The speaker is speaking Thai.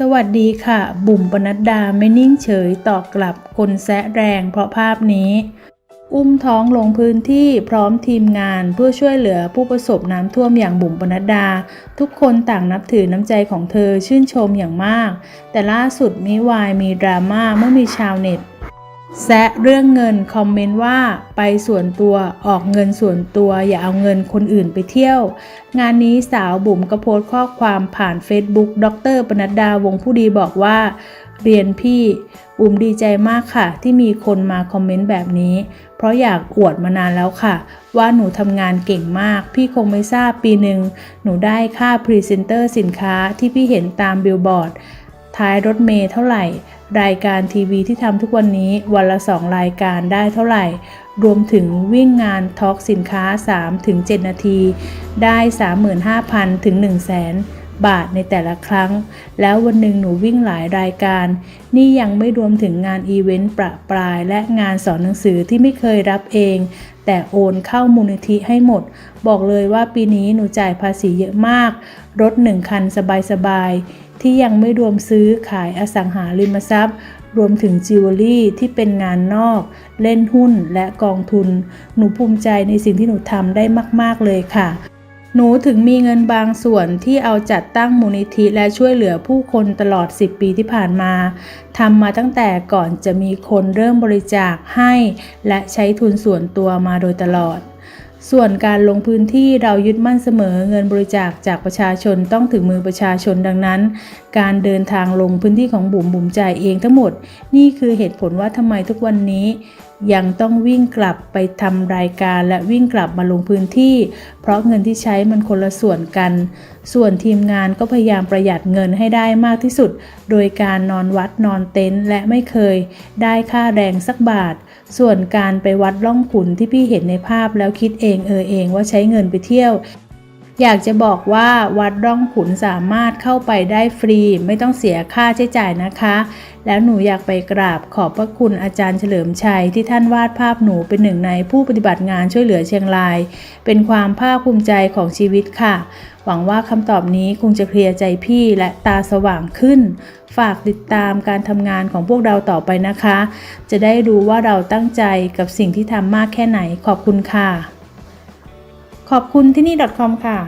สวัสดีค่ะ บุ๋มปนัดดาไม่นิ่งเฉยตอบกลับคนแซะแรงเพราะภาพนี้ อุ้มท้องลงพื้นที่พร้อมทีมงานเพื่อช่วยเหลือผู้ประสบน้ำท่วมอย่างบุ๋มปนัดดา ทุกคนต่างนับถือน้ำใจของเธอชื่นชมอย่างมาก แต่ล่าสุดมิวายมีดราม่าเมื่อมีชาวเน็ต แซะเรื่องเงินคอมเมนต์ว่าไปส่วนตัวออกเงินส่วนตัว อย่าเอาเงินคนอื่นไปเที่ยว งานนี้สาวบุ๋มก็โพสต์ข้อความผ่าน Facebook ดรปนัดดาวงผู้ดีบอกว่า เรียนพี่ บุ๋มดีใจมากค่ะ ที่มีคนมาคอมเมนต์แบบนี้ เพราะอยากอวดมานานแล้วค่ะ ว่าหนูทำงานเก่งมาก พี่คงไม่ทราบปีหนึ่งหนูได้ค่าพรีเซนเตอร์สินค้าที่พี่เห็นตามบิลบอร์ดท้ายรถเมล์เท่าไหร่ รายการทีวีที่ทำทุกวันนี้วันละสองรายการได้เท่าไหร่ รวมถึงวิ่งงานทอล์กสินค้า 3-7 นาที ได้ 35,000 ถึง 1 0 0 0 0แสนบาทในแต่ละครั้ง แล้ววันหนึ่งหนูวิ่งหลายรายการ นี่ยังไม่รวมถึงงานอีเวนต์ประปรายและงานสอนหนังสือที่ไม่เคยรับเอง แต่โอนเข้ามูลนิธิให้หมด บอกเลยว่าปีนี้หนูจ่ายภาษีเยอะมาก รถหนึ่งคันสบายๆ ที่ยังไม่รวมซื้อขายอสังหาริมทรัพย์ รวมถึงจิวเวลรี่ที่เป็นงานนอก เล่นหุ้นและกองทุน หนูภูมิใจในสิ่งที่หนูทำได้มาก ๆ เลยค่ะ หนูถึงมีเงินบางส่วนที่เอาจัดตั้งมูลนิธิและช่วยเหลือผู้คนตลอด 10 ปีที่ผ่านมาทำมาตั้งแต่ก่อนจะมีคนเริ่มบริจาคให้ และใช้ทุนส่วนตัวมาโดยตลอด ส่วนการลงพื้นที่เรายึดมั่นเสมอเงินบริจาคจากประชาชนต้องถึงมือประชาชนดังนั้น การเดินทางลงพื้นที่ของบุ๋มบุ๋มจ่ายเองทั้งหมด นี่คือเหตุผลว่าทำไมทุกวันนี้ยังต้องวิ่งกลับไปทำรายการและวิ่งกลับมาลงพื้นที่ เพราะเงินที่ใช้มันคนละส่วนกัน ส่วนทีมงานก็พยายามประหยัดเงินให้ได้มากที่สุด โดยการนอนวัดนอนเต็นท์และไม่เคย ได้ค่าแรงสักบาท ส่วนการไปวัดล่องขุนที่พี่เห็นในภาพแล้วคิดเองเออเองว่าใช้เงินไปเที่ยว อยากจะบอกว่าวัดร่องขุนสามารถเข้าไปได้ฟรี ไม่ต้องเสียค่าใช้จ่ายนะคะ แล้วหนูอยากไปกราบขอบพระคุณอาจารย์เฉลิมชัยที่ท่านวาดภาพหนูเป็นหนึ่งในผู้ปฏิบัติงานช่วยเหลือเชียงราย เป็นความภาคภูมิใจของชีวิตค่ะ หวังว่าคำตอบนี้คงจะเคลียร์ใจพี่และตาสว่างขึ้น ฝากติดตามการทำงานของพวกเราต่อไปนะคะ จะได้รู้ว่าเราตั้งใจกับสิ่งที่ทำมากแค่ไหนขอบคุณค่ะ ขอบคุณที่นี่ .com ค่ะ